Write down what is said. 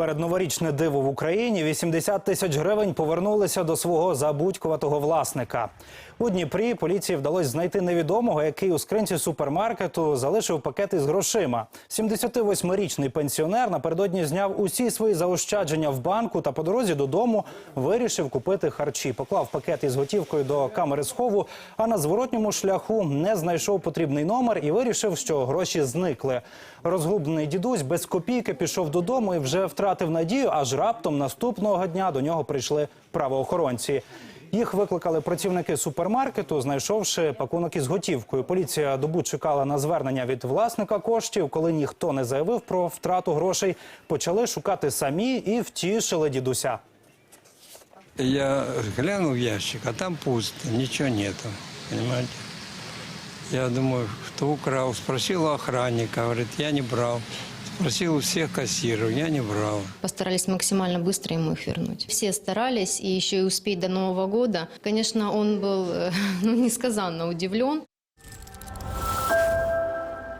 Передноворічне диво в Україні 80 тисяч гривень повернулися до свого забудькуватого власника. У Дніпрі поліції вдалося знайти невідомого, який у скринці супермаркету залишив пакети з грошима. 78-річний пенсіонер напередодні зняв усі свої заощадження в банку та по дорозі додому вирішив купити харчі. Поклав пакет із готівкою до камери схову, а на зворотньому шляху не знайшов потрібний номер і вирішив, що гроші зникли. Розгублений дідусь без копійки пішов додому і вже втратив надію. Аж раптом наступного дня до нього прийшли правоохоронці. Їх викликали працівники супермаркету, знайшовши пакунок із готівкою. Поліція добу чекала на звернення від власника коштів. Коли ніхто не заявив про втрату грошей, почали шукати самі і втішили дідуся. Я глянул в ящик, а там пусто, ничего нету, понимаете? Я думаю, кто украл? Спросил у охранника, говорит, я не брал. Спросил у всех кассиров, я не брал. Постарались максимально быстро ему их вернуть. Все старались, и еще и успеть до Нового года. Конечно, он был э, ну, несказанно удивлен.